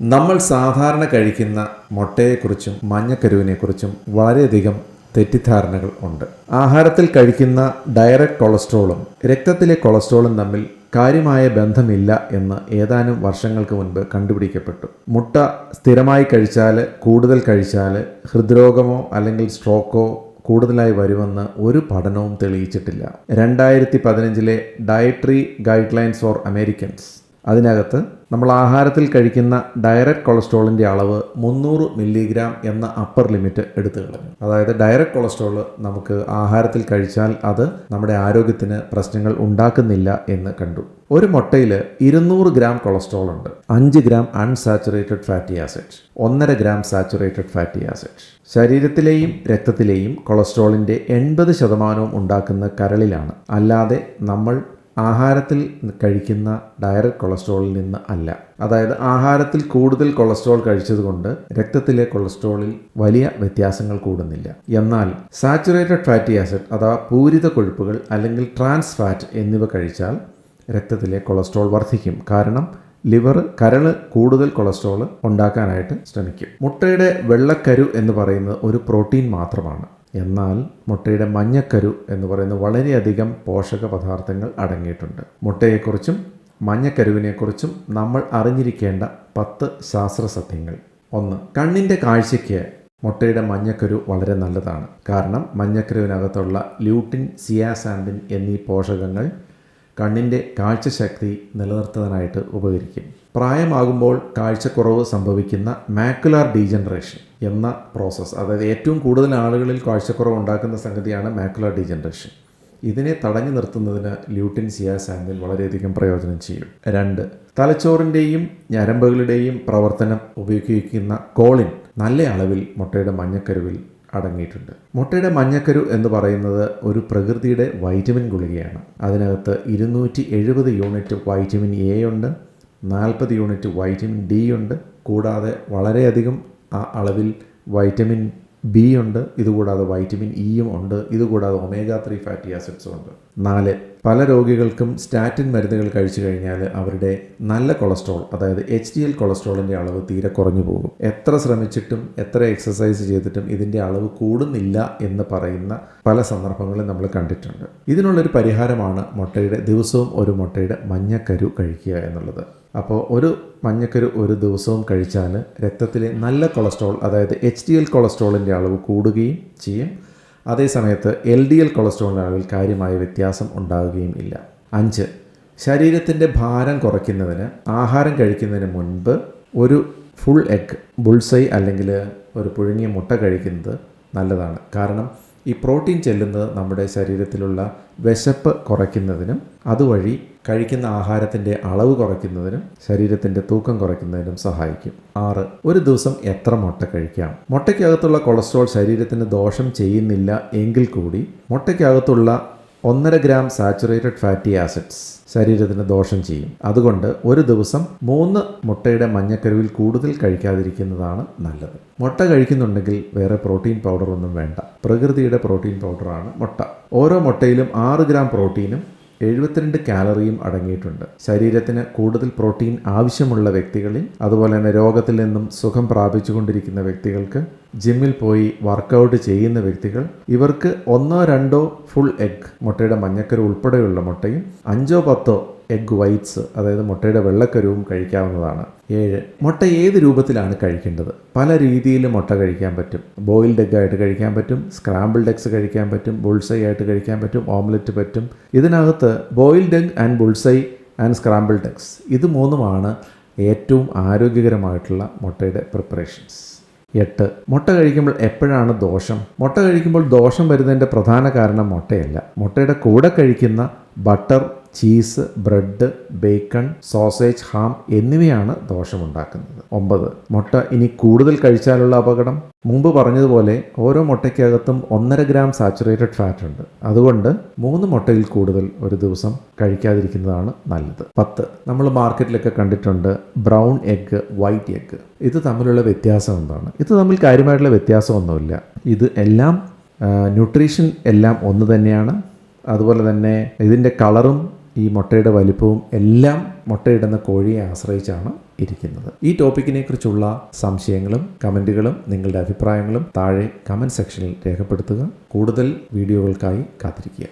നമ്മൾ സാധാരണ കഴിക്കുന്ന മുട്ടയെക്കുറിച്ചും മഞ്ഞക്കരുവിനെക്കുറിച്ചും വളരെയധികം തെറ്റിദ്ധാരണകൾ ഉണ്ട്. ആഹാരത്തിൽ കഴിക്കുന്ന ഡയറക്റ്റ് കൊളസ്ട്രോളും രക്തത്തിലെ കൊളസ്ട്രോളും തമ്മിൽ കാര്യമായ ബന്ധമില്ല എന്ന് ഏതാനും വർഷങ്ങൾക്ക് മുൻപ് കണ്ടുപിടിക്കപ്പെട്ടു. മുട്ട സ്ഥിരമായി കഴിച്ചാൽ കൂടുതൽ കഴിച്ചാൽ ഹൃദ്രോഗമോ അല്ലെങ്കിൽ സ്ട്രോക്കോ കൂടുതലായി വരുമെന്ന് ഒരു പഠനവും തെളിയിച്ചിട്ടില്ല. രണ്ടായിരത്തി പതിനഞ്ചിലെ dietary guidelines for Americans അതിനകത്ത് നമ്മൾ ആഹാരത്തിൽ കഴിക്കുന്ന ഡയറക്റ്റ് കൊളസ്ട്രോളിന്റെ അളവ് മുന്നൂറ് മില്ലിഗ്രാം എന്ന അപ്പർ ലിമിറ്റ് എടുത്തു കളഞ്ഞു. അതായത് ഡയറക്റ്റ് കൊളസ്ട്രോൾ നമുക്ക് ആഹാരത്തിൽ കഴിച്ചാൽ അത് നമ്മുടെ ആരോഗ്യത്തിന് പ്രശ്നങ്ങൾ ഉണ്ടാക്കുന്നില്ല എന്ന് കണ്ടു. ഒരു മുട്ടയിൽ ഇരുന്നൂറ് ഗ്രാം കൊളസ്ട്രോൾ ഉണ്ട്. അഞ്ച് ഗ്രാം അൺസാച്ചുറേറ്റഡ് ഫാറ്റി ആസിഡ്സ് ഒന്നര ഗ്രാം സാച്ചുറേറ്റഡ് ഫാറ്റി ആസിഡ്സ് ശരീരത്തിലെയും രക്തത്തിലെയും കൊളസ്ട്രോളിന്റെ എൺപത് ശതമാനവും ഉണ്ടാക്കുന്ന കരളിലാണ്. അല്ലാതെ നമ്മൾ ആഹാരത്തിൽ കഴിക്കുന്ന ഡയറക്റ്റ് കൊളസ്ട്രോളിൽ നിന്ന് അല്ല. അതായത് ആഹാരത്തിൽ കൂടുതൽ കൊളസ്ട്രോൾ കഴിച്ചതുകൊണ്ട് രക്തത്തിലെ കൊളസ്ട്രോളിൽ വലിയ വ്യത്യാസങ്ങൾ കൂടുന്നില്ല. എന്നാൽ സാച്ചുറേറ്റഡ് ഫാറ്റി ആസിഡ് അഥവാ പൂരിത കൊഴുപ്പുകൾ അല്ലെങ്കിൽ ട്രാൻസ് ഫാറ്റ് എന്നിവ കഴിച്ചാൽ രക്തത്തിലെ കൊളസ്ട്രോൾ വർദ്ധിക്കും. കാരണം ലിവർ കരൾ കൂടുതൽ കൊളസ്ട്രോൾ ഉണ്ടാക്കാനായിട്ട് ശ്രമിക്കും. മുട്ടയുടെ വെള്ളക്കരു എന്ന് പറയുന്നത് ഒരു പ്രോട്ടീൻ മാത്രമാണ്. എന്നാൽ മുട്ടയുടെ മഞ്ഞക്കരു എന്ന് പറയുന്ന വളരെയധികം പോഷക പദാർത്ഥങ്ങൾ അടങ്ങിയിട്ടുണ്ട്. മുട്ടയെക്കുറിച്ചും മഞ്ഞക്കരുവിനെക്കുറിച്ചും നമ്മൾ അറിഞ്ഞിരിക്കേണ്ട പത്ത് ശാസ്ത്ര സത്യങ്ങൾ ഒന്ന് കണ്ണിന്റെ കാഴ്ചയ്ക്ക് മുട്ടയുടെ മഞ്ഞക്കരു വളരെ നല്ലതാണ്. കാരണം മഞ്ഞക്കരുവിനകത്തുള്ള ല്യൂട്ടിൻ സിയാസാൻഡിൻ എന്നീ പോഷകങ്ങൾ കണ്ണിന്റെ കാഴ്ചശക്തി നിലനിർത്തുന്നതിനായിട്ട് ഉപകരിക്കും. പ്രായമാകുമ്പോൾ കാഴ്ചക്കുറവ് സംഭവിക്കുന്ന മാക്കുലാർ ഡീജനറേഷൻ എന്ന പ്രോസസ്സ് അതായത് ഏറ്റവും കൂടുതൽ ആളുകളിൽ കാഴ്ചക്കുറവ് ഉണ്ടാക്കുന്ന സംഗതിയാണ് മാക്കുലാർ ഡീജനറേഷൻ. ഇതിനെ തടഞ്ഞു നിർത്തുന്നതിന് ല്യൂട്ടിൻ സിയാസാൻഡിൻ വളരെയധികം പ്രയോജനം ചെയ്യും. രണ്ട് തലച്ചോറിന്റെയും ഞരമ്പുകളുടെയും പ്രവർത്തനം ഉപയോഗിക്കുന്ന കോളിൻ നല്ല അളവിൽ മുട്ടയുടെ മഞ്ഞക്കരുവിൽ അടങ്ങിയിട്ടുണ്ട്. മുട്ടയുടെ മഞ്ഞക്കരു എന്ന് പറയുന്നത് ഒരു പ്രകൃതിയുടെ വൈറ്റമിൻ ഗുളികയാണ്. അതിനകത്ത് ഇരുന്നൂറ്റി എഴുപത് യൂണിറ്റ് വൈറ്റമിൻ എ ഉണ്ട് നാൽപ്പത് യൂണിറ്റ് വൈറ്റമിൻ ഡി ഉണ്ട്. കൂടാതെ വളരെയധികം ആ അളവിൽ വൈറ്റമിൻ ബി ഉണ്ട് ഇതുകൂടാതെ വൈറ്റമിൻ ഇയും ഉണ്ട് ഇതുകൂടാതെ ഒമേഗ ത്രീ ഫാറ്റി ആസിഡ്സും ഉണ്ട്. നാല് പല രോഗികൾക്കും സ്റ്റാറ്റിൻ മരുന്നുകൾ കഴിച്ചു കഴിഞ്ഞാൽ അവരുടെ നല്ല കൊളസ്ട്രോൾ അതായത് എച്ച് ഡി എൽ കൊളസ്ട്രോളിന്റെ അളവ് തീരെ കുറഞ്ഞു പോകും. എത്ര ശ്രമിച്ചിട്ടും എത്ര എക്സസൈസ് ചെയ്തിട്ടും ഇതിന്റെ അളവ് കൂടുന്നില്ല എന്ന് പറയുന്ന പല സന്ദർഭങ്ങളും നമ്മൾ കണ്ടിട്ടുണ്ട്. ഇതിനുള്ളൊരു പരിഹാരമാണ് മുട്ടയുടെ ദിവസവും ഒരു മുട്ടയുടെ മഞ്ഞക്കരു കഴിക്കുക എന്നുള്ളത്. അപ്പോൾ ഒരു മഞ്ഞക്കരു ഒരു ദിവസവും കഴിച്ചാൽ രക്തത്തിലെ നല്ല കൊളസ്ട്രോൾ അതായത് എച്ച് ഡി എൽ കൊളസ്ട്രോളിന്റെ അളവ് കൂടുകയും ചെയ്യും. അതേസമയത്ത് എൽ ഡി എൽ കൊളസ്ട്രോളിന്റെ അളവിൽ കാര്യമായ വ്യത്യാസം ഉണ്ടാകുകയും ഇല്ല. അഞ്ച് ശരീരത്തിന്റെ ഭാരം കുറയ്ക്കുന്നതിന് ആഹാരം കഴിക്കുന്നതിന് മുൻപ് ഒരു ഫുൾ എഗ് ബുൾസൈ അല്ലെങ്കിൽ ഒരു പുഴുങ്ങിയ മുട്ട കഴിക്കുന്നത് നല്ലതാണ്. കാരണം ഈ പ്രോട്ടീൻ ചെല്ലുന്നത് നമ്മുടെ ശരീരത്തിലുള്ള വിശപ്പ് കുറയ്ക്കുന്നതിനും അതുവഴി കഴിക്കുന്ന ആഹാരത്തിന്റെ അളവ് കുറയ്ക്കുന്നതിനും ശരീരത്തിന്റെ തൂക്കം കുറയ്ക്കുന്നതിനും സഹായിക്കും. ആറ് ഒരു ദിവസം എത്ര മുട്ട കഴിക്കാം? മുട്ടയ്ക്കകത്തുള്ള കൊളസ്ട്രോൾ ശരീരത്തിന് ദോഷം ചെയ്യുന്നില്ല എങ്കിൽ കൂടി മുട്ടയ്ക്കകത്തുള്ള ഒന്നര ഗ്രാം സാച്ചുറേറ്റഡ് ഫാറ്റി ആസിഡ്സ് ശരീരത്തിന് ദോഷം ചെയ്യും. അതുകൊണ്ട് ഒരു ദിവസം മൂന്ന് മുട്ടയുടെ മഞ്ഞക്കരുവിൽ കൂടുതൽ കഴിക്കാതിരിക്കുന്നതാണ് നല്ലത്. മുട്ട കഴിക്കുന്നുണ്ടെങ്കിൽ വേറെ പ്രോട്ടീൻ പൗഡർ ഒന്നും വേണ്ട. പ്രകൃതിയുടെ പ്രോട്ടീൻ പൗഡറാണ് മുട്ട. ഓരോ മുട്ടയിലും ആറ് ഗ്രാം പ്രോട്ടീനും എഴുപത്തിരണ്ട് കാലറിയും അടങ്ങിയിട്ടുണ്ട്. ശരീരത്തിന് കൂടുതൽ പ്രോട്ടീൻ ആവശ്യമുള്ള വ്യക്തികളിൽ അതുപോലെ തന്നെ രോഗത്തിൽ നിന്നും സുഖം പ്രാപിച്ചുകൊണ്ടിരിക്കുന്ന വ്യക്തികൾക്ക് ജിമ്മിൽ പോയി വർക്കൗട്ട് ചെയ്യുന്ന വ്യക്തികൾ ഇവർക്ക് ഒന്നോ രണ്ടോ ഫുൾ എഗ് മുട്ടയുടെ മഞ്ഞക്കരു ഉൾപ്പെടെയുള്ള മുട്ടയും അഞ്ചോ പത്തോ എഗ് വൈറ്റ്സ് അതായത് മുട്ടയുടെ വെള്ളക്കരുവും കഴിക്കാവുന്നതാണ്. ഏഴ് മുട്ട ഏത് രൂപത്തിലാണ് കഴിക്കേണ്ടത്? പല രീതിയിൽ മുട്ട കഴിക്കാൻ പറ്റും. ബോയിൽഡ് എഗ് ആയിട്ട് കഴിക്കാൻ പറ്റും സ്ക്രാമ്പിൾഡ് എഗ്സ് കഴിക്കാൻ പറ്റും ബുൾസൈ ആയിട്ട് കഴിക്കാൻ പറ്റും ഓംലെറ്റ് പറ്റും. ഇതിനകത്ത് boiled egg and bullseye and scrambled eggs ഇത് മൂന്നുമാണ് ഏറ്റവും ആരോഗ്യകരമായിട്ടുള്ള മുട്ടയുടെ പ്രിപ്പറേഷൻസ്. എട്ട് മുട്ട കഴിക്കുമ്പോൾ എപ്പോഴാണ് ദോഷം? മുട്ട കഴിക്കുമ്പോൾ ദോഷം വരുന്നതിന്റെ പ്രധാന കാരണം മുട്ടയല്ല. മുട്ടയുടെ കൂടെ കഴിക്കുന്ന butter cheese bread bacon sausage ham എന്നിവയാണ് ദോഷമുണ്ടാക്കുന്നത്. ഒമ്പത് മുട്ട ഇനി കൂടുതൽ കഴിച്ചാലുള്ള അപകടം? മുമ്പ് പറഞ്ഞതുപോലെ ഓരോ മുട്ടയ്ക്കകത്തും ഒന്നര ഗ്രാം സാച്ചുറേറ്റഡ് ഫാറ്റ് ഉണ്ട്. അതുകൊണ്ട് മൂന്ന് മുട്ടയിൽ കൂടുതൽ ഒരു ദിവസം കഴിക്കാതിരിക്കുന്നതാണ് നല്ലത്. പത്ത് നമ്മൾ മാർക്കറ്റിലൊക്കെ കണ്ടിട്ടുണ്ട് ബ്രൗൺ എഗ്ഗ് വൈറ്റ് എഗ്ഗ്. ഇത് തമ്മിലുള്ള വ്യത്യാസം എന്താണ്? ഇത് തമ്മിൽ കാര്യമായിട്ടുള്ള വ്യത്യാസമൊന്നുമില്ല. ഇത് എല്ലാം ന്യൂട്രീഷൻ എല്ലാം ഒന്ന് തന്നെയാണ്. അതുപോലെ തന്നെ ഇതിന്റെ കളറും ഈ മുട്ടയുടെ വലിപ്പവും എല്ലാം മുട്ടയിടുന്ന കോഴിയെ ആശ്രയിച്ചാണ് ഇരിക്കുന്നത്. ഈ ടോപ്പിക്കിനെ കുറിച്ചുള്ള സംശയങ്ങളും കമന്റുകളും നിങ്ങളുടെ അഭിപ്രായങ്ങളും താഴെ കമന്റ് സെക്ഷനിൽ രേഖപ്പെടുത്തുക. കൂടുതൽ വീഡിയോകൾക്കായി കാത്തിരിക്കുക.